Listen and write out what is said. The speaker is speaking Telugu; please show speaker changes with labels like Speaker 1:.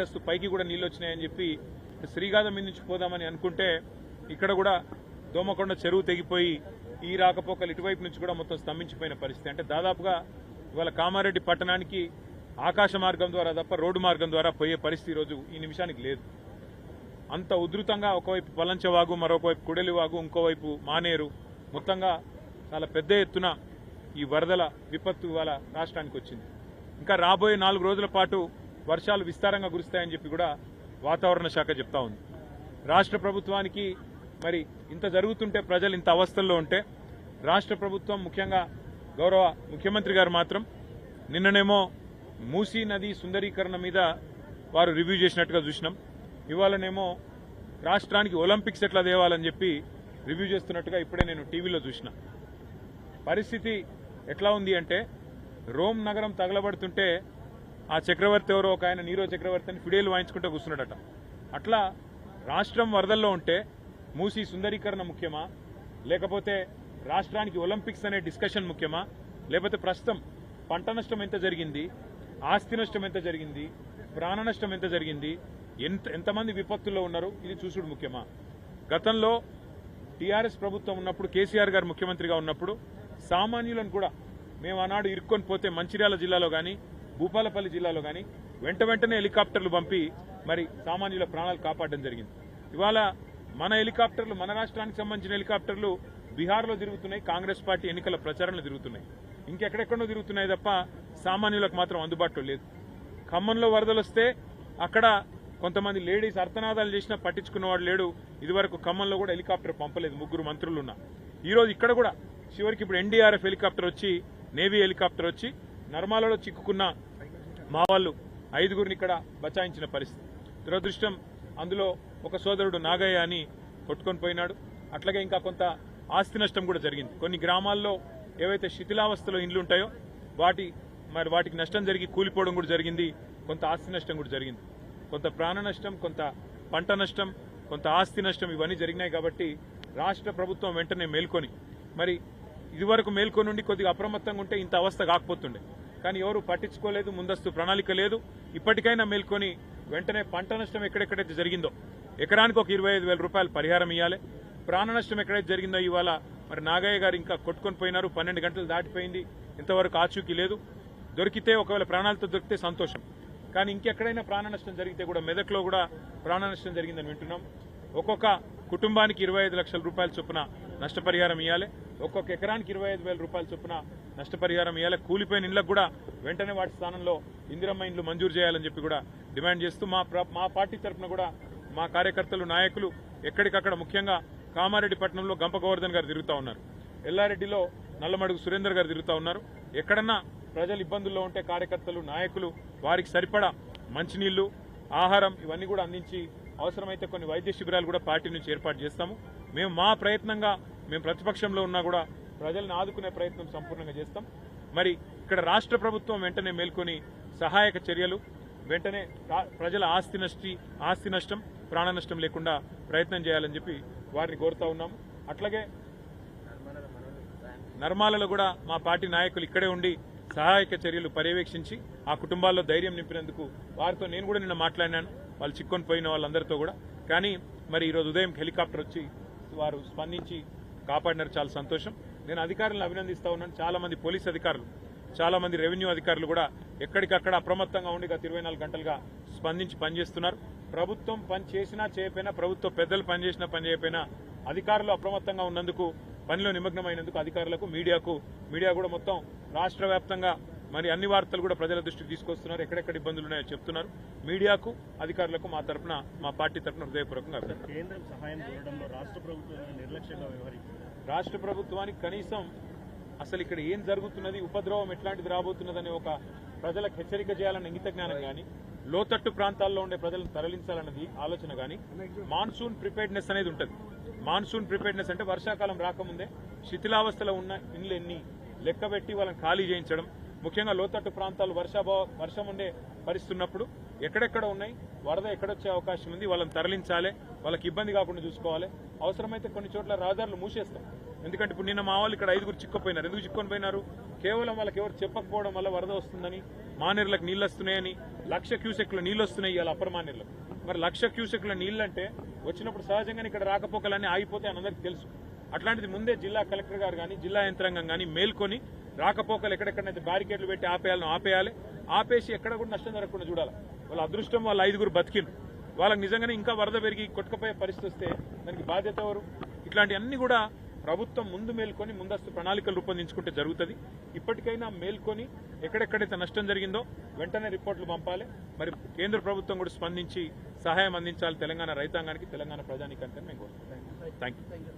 Speaker 1: అంతస్తు పైకి కూడా నీళ్ళు వచ్చినాయని చెప్పి శ్రీగాధం మీద నుంచి పోదామని అనుకుంటే ఇక్కడ కూడా దోమకొండ చెరువు తెగిపోయి ఈ రాకపోకలు ఇటువైపు నుంచి కూడా మొత్తం స్తంభించిపోయిన పరిస్థితి. అంటే దాదాపుగా ఇవాళ కామారెడ్డి పట్టణానికి ఆకాశ మార్గం ద్వారా తప్ప రోడ్డు మార్గం ద్వారా పోయే పరిస్థితి ఈరోజు ఈ నిమిషానికి లేదు. అంత ఉధృతంగా ఒకవైపు పలంచవాగు మరొకవైపు కుడలివాగు ఇంకోవైపు మానేరు. మొత్తంగా చాలా పెద్ద ఎత్తున ఈ వరదల విపత్తు ఇవాళ రాష్ట్రానికి వచ్చింది. ఇంకా రాబోయే నాలుగు రోజుల పాటు వర్షాలు విస్తారంగా కురుస్తాయని చెప్పి కూడా వాతావరణ శాఖ చెప్తా ఉంది. రాష్ట్ర ప్రభుత్వానికి మరి ఇంత జరుగుతుంటే ప్రజలు ఇంత అవస్థల్లో ఉంటే రాష్ట్ర ప్రభుత్వం ముఖ్యంగా గౌరవ ముఖ్యమంత్రి గారు మాత్రం నిన్ననేమో మూసీ నది సుందరీకరణ మీద వారు రివ్యూ చేసినట్టుగా చూసినాం. ఇవాళనేమో రాష్ట్రానికి ఒలింపిక్స్ ఎట్లా తేవాలని చెప్పి రివ్యూ చేస్తున్నట్టుగా ఇప్పుడే నేను టీవీలో చూసిన. పరిస్థితి ఎట్లా ఉంది అంటే రోమ్ నగరం తగలబడుతుంటే ఆ చక్రవర్తి ఎవరో ఒక ఆయన నీరో చక్రవర్తి అని ఫిడేలు వాయించుకుంటూ కూర్చున్నాడట. అట్లా రాష్ట్రం వరదల్లో ఉంటే మూసి సుందరీకరణ ముఖ్యమా? లేకపోతే రాష్ట్రానికి ఒలింపిక్స్ అనే డిస్కషన్ ముఖ్యమా? లేకపోతే ప్రస్తుతం పంట నష్టం ఎంత జరిగింది? ఆస్తి నష్టం ఎంత జరిగింది? ప్రాణ నష్టం ఎంత జరిగింది? ఎంత ఎంతమంది విపత్తుల్లో ఉన్నారు? ఇది చూసుడు ముఖ్యమా? గతంలో టీఆర్ఎస్ ప్రభుత్వం ఉన్నప్పుడు కేసీఆర్ గారు ముఖ్యమంత్రిగా ఉన్నప్పుడు సామాన్యులను కూడా మేము ఆనాడు ఇరుక్కొని పోతే మంచిర్యాల జిల్లాలో కానీ భూపాలపల్లి జిల్లాలో కానీ వెంట వెంటనే హెలికాప్టర్లు పంపి మరి సామాన్యుల ప్రాణాలు కాపాడడం జరిగింది. ఇవాళ మన హెలికాప్టర్లు మన రాష్ట్రానికి సంబంధించిన హెలికాప్టర్లు బీహార్లో తిరుగుతున్నాయి కాంగ్రెస్ పార్టీ ఎన్నికల ప్రచారంలో తిరుగుతున్నాయి. ఇంకెక్కడెక్కడో తిరుగుతున్నాయి తప్ప సామాన్యులకు మాత్రం అందుబాటులో లేదు. ఖమ్మంలో వరదలు వస్తే అక్కడ కొంతమంది లేడీస్ అర్థనాదాలు చేసినా పట్టించుకున్నవాడు లేడు. ఇదివరకు ఖమ్మంలో కూడా హెలికాప్టర్ పంపలేదు ముగ్గురు మంత్రులు ఈరోజు ఇక్కడ కూడా చివరికి ఇప్పుడు ఎన్డీఆర్ఎఫ్ హెలికాప్టర్ వచ్చి నేవీ హెలికాప్టర్ వచ్చి నర్మాలలో చిక్కుకున్న మా వాళ్ళు ఐదుగురిని ఇక్కడ బచాయించిన పరిస్థితి. దురదృష్టం అందులో ఒక సోదరుడు నాగయ్య అని కొట్టుకొని పోయినాడు. అట్లాగే ఇంకా కొంత ఆస్తి నష్టం కూడా జరిగింది. కొన్ని గ్రామాల్లో ఏవైతే శిథిలావస్థలో ఇండ్లు ఉంటాయో వాటి మరి వాటికి నష్టం జరిగి కూలిపోవడం కూడా జరిగింది. కొంత ఆస్తి నష్టం కూడా జరిగింది. కొంత ప్రాణ నష్టం కొంత పంట నష్టం కొంత ఆస్తి నష్టం ఇవన్నీ జరిగినాయి కాబట్టి రాష్ట్ర ప్రభుత్వం వెంటనే మేల్కొని మరి ఇదివరకు మేల్కొని ఉండి కొద్దిగా అప్రమత్తంగా ఉంటే ఇంత అవస్థ కాకపోతుండే. కానీ ఎవరు పట్టించుకోలేదు ముందస్తు ప్రణాళిక లేదు. ఇప్పటికైనా మేల్కొని వెంటనే పంట నష్టం ఎక్కడెక్కడైతే జరిగిందో ఎకరానికి ఒక ఇరవై ఐదు వేల రూపాయలు పరిహారం ఇవ్వాలి ప్రాణ నష్టం ఎక్కడైతే జరిగిందో ఇవాళ మరి నాగయ్య గారు ఇంకా కొట్టుకొని పోయినారు పన్నెండు గంటలు దాటిపోయింది. ఇంతవరకు ఆచూకీ లేదు. దొరికితే ఒకవేళ ప్రాణాలతో దొరికితే సంతోషం. కానీ ఇంకెక్కడైనా ప్రాణ నష్టం జరిగితే కూడా మెదక్లో కూడా ప్రాణ నష్టం జరిగిందని వింటున్నాం. ఒక్కొక్క కుటుంబానికి ఇరవై ఐదు లక్షల రూపాయల చొప్పున నష్టపరిహారం ఇవ్వాలి ఒక్కొక్క ఎకరానికి ఇరవై ఐదు వేల రూపాయల చొప్పున నష్టపరిహారం ఇవ్వాలి కూలిపోయిన ఇళ్ళకు కూడా వెంటనే వాటి స్థానంలో ఇందిరమ్మ ఇండ్లు మంజూరు చేయాలని చెప్పి కూడా డిమాండ్ చేస్తూ మా ప్ర- మా పార్టీ తరఫున కూడా మా కార్యకర్తలు నాయకులు ఎక్కడికక్కడ ముఖ్యంగా కామారెడ్డి పట్టణంలో గంప గోవర్ధన్ గారు తిరుగుతూ ఉన్నారు. ఎల్లారెడ్డిలో నల్లమడుగు సురేందర్ గారు తిరుగుతూ ఉన్నారు. ఎక్కడన్నా ప్రజలు ఇబ్బందుల్లో ఉంటే కార్యకర్తలు నాయకులు వారికి సరిపడా మంచినీళ్ళు ఆహారం ఇవన్నీ కూడా అందించి అవసరమైతే కొన్ని వైద్య శిబిరాలు కూడా పార్టీ నుంచి ఏర్పాటు చేస్తాము. మేము మా ప్రయత్నంగా మేము ప్రతిపక్షంలో ఉన్నా కూడా ప్రజలను ఆదుకునే ప్రయత్నం సంపూర్ణంగా చేస్తాం. మరి ఇక్కడ రాష్ట్ర ప్రభుత్వం వెంటనే మేల్కొని సహాయక చర్యలు వెంటనే ప్రజల ఆస్తి నష్టి ఆస్తి నష్టం ప్రాణ నష్టం లేకుండా ప్రయత్నం చేయాలని చెప్పి వారిని కోరుతా ఉన్నాము. అట్లాగే నర్మాలలో కూడా మా పార్టీ నాయకులు ఇక్కడే ఉండి సహాయక చర్యలు పర్యవేక్షించి ఆ కుటుంబాల్లో ధైర్యం నింపినందుకు వారితో నేను కూడా నిన్న మాట్లాడినాను. వాళ్ళు చిక్కొని పోయిన వాళ్ళందరితో కూడా. కానీ మరి ఈరోజు ఉదయం హెలికాప్టర్ వచ్చి వారు స్పందించి కాపాడినారు. చాలా సంతోషం. నేను అధికారులను అభినందిస్తా ఉన్నాను. చాలా మంది పోలీస్ అధికారులు చాలా మంది రెవెన్యూ అధికారులు కూడా ఎక్కడికక్కడ అప్రమత్తంగా ఉండి గత ఇరవై నాలుగు గంటలుగా స్పందించి పనిచేస్తున్నారు. ప్రభుత్వం పని చేసినా చేయకపోయినా ప్రభుత్వ పెద్దలు పనిచేసినా పని చేయకపోయినా అధికారులు అప్రమత్తంగా ఉన్నందుకు పనిలో నిమగ్నమైనందుకు అధికారులకు మీడియాకు మీడియా కూడా మొత్తం రాష్ట్ర వ్యాప్తంగా మరి అన్ని వార్తలు కూడా ప్రజల దృష్టికి తీసుకొస్తున్నారు. ఎక్కడెక్కడ ఇబ్బందులు ఉన్నాయో చెప్తున్నారు. మీడియాకు అధికారులకు మా తరపున మా పార్టీ తరపున హృదయపూర్వకంగా
Speaker 2: కేంద్రం సహాయం రాష్ట్ర ప్రభుత్వం నిర్లక్ష్యంగా వ్యవహరించింది.
Speaker 1: రాష్ట్ర ప్రభుత్వానికి కనీసం అసలు ఇక్కడ ఏం జరుగుతున్నది ఉపద్రవం ఎట్లాంటిది రాబోతున్నదనే ఒక ప్రజలకు హెచ్చరిక చేయాలన్న ఇంగిత జ్ఞానం కానీ లోతట్టు ప్రాంతాల్లో ఉండే ప్రజలను తరలించాలన్నది ఆలోచన కానీ మాన్సూన్ ప్రిపేర్డ్నెస్ అనేది ఉంటుంది. మాన్సూన్ ప్రిపేర్డ్నెస్ అంటే వర్షాకాలం రాకముందే శిథిలావస్థలో ఉన్న ఇండ్లు ఎన్ని లెక్కబెట్టి వాళ్ళని ఖాళీ చేయించడం ముఖ్యంగా లోతట్టు ప్రాంతాలు వర్షాభావ వర్షం ఉండే పరిస్థితున్నప్పుడు ఎక్కడెక్కడ ఉన్నాయి వరద ఎక్కడొచ్చే అవకాశం ఉంది వాళ్ళని తరలించాలి వాళ్ళకి ఇబ్బంది కాకుండా చూసుకోవాలి. అవసరమైతే కొన్ని చోట్ల రహదారులు మూసేస్తాం. ఎందుకంటే ఇప్పుడు నిన్న మా వాళ్ళు ఇక్కడ ఐదుగురు చిక్కుపోయినారు. ఎందుకు చిక్కుని పోయినారు కేవలం వాళ్ళకి ఎవరు చెప్పకపోవడం వల్ల వరద వస్తుందని మానేర్లకు నీళ్ళు వస్తున్నాయని లక్ష క్యూసెక్లు నీళ్ళు వస్తున్నాయి ఇవాళ అప్పర్ మానేర్లకు. మరి లక్ష క్యూసెక్ల నీళ్ళు అంటే వచ్చినప్పుడు సహజంగానే ఇక్కడ రాకపోకలన్నీ ఆగిపోతే అని అందరికీ తెలుసు. అట్లాంటిది ముందే జిల్లా కలెక్టర్ గారు కానీ జిల్లా యంత్రాంగం కానీ మేల్కొని రాకపోకలు ఎక్కడెక్కడైతే బ్యారికేడ్లు పెట్టి ఆపేయాలని ఆపేయాలి. ఆపేసి ఎక్కడ కూడా నష్టం జరగకుండా చూడాలి. వాళ్ళ అదృష్టం వాళ్ళ ఐదుగురు బతికిండ్రు. వాళ్ళకి నిజంగానే ఇంకా వరద పెరిగి కొట్టుకుపోయే పరిస్థితి వస్తే దానికి బాధ్యత ఎవరు? ఇట్లాంటివన్నీ కూడా ప్రభుత్వం ముందు మేల్కొని ముందస్తు ప్రణాళికలు రూపొందించుకుంటే జరుగుతుంది. ఇప్పటికైనా మేల్కొని ఎక్కడెక్కడైతే నష్టం జరిగిందో వెంటనే రిపోర్టులు పంపాలి. మరి కేంద్ర ప్రభుత్వం కూడా స్పందించి సహాయం అందించాలి తెలంగాణ రైతాంగానికి తెలంగాణ ప్రజానికానికి మేము కోరుకుంటాం థ్యాంక్ యూ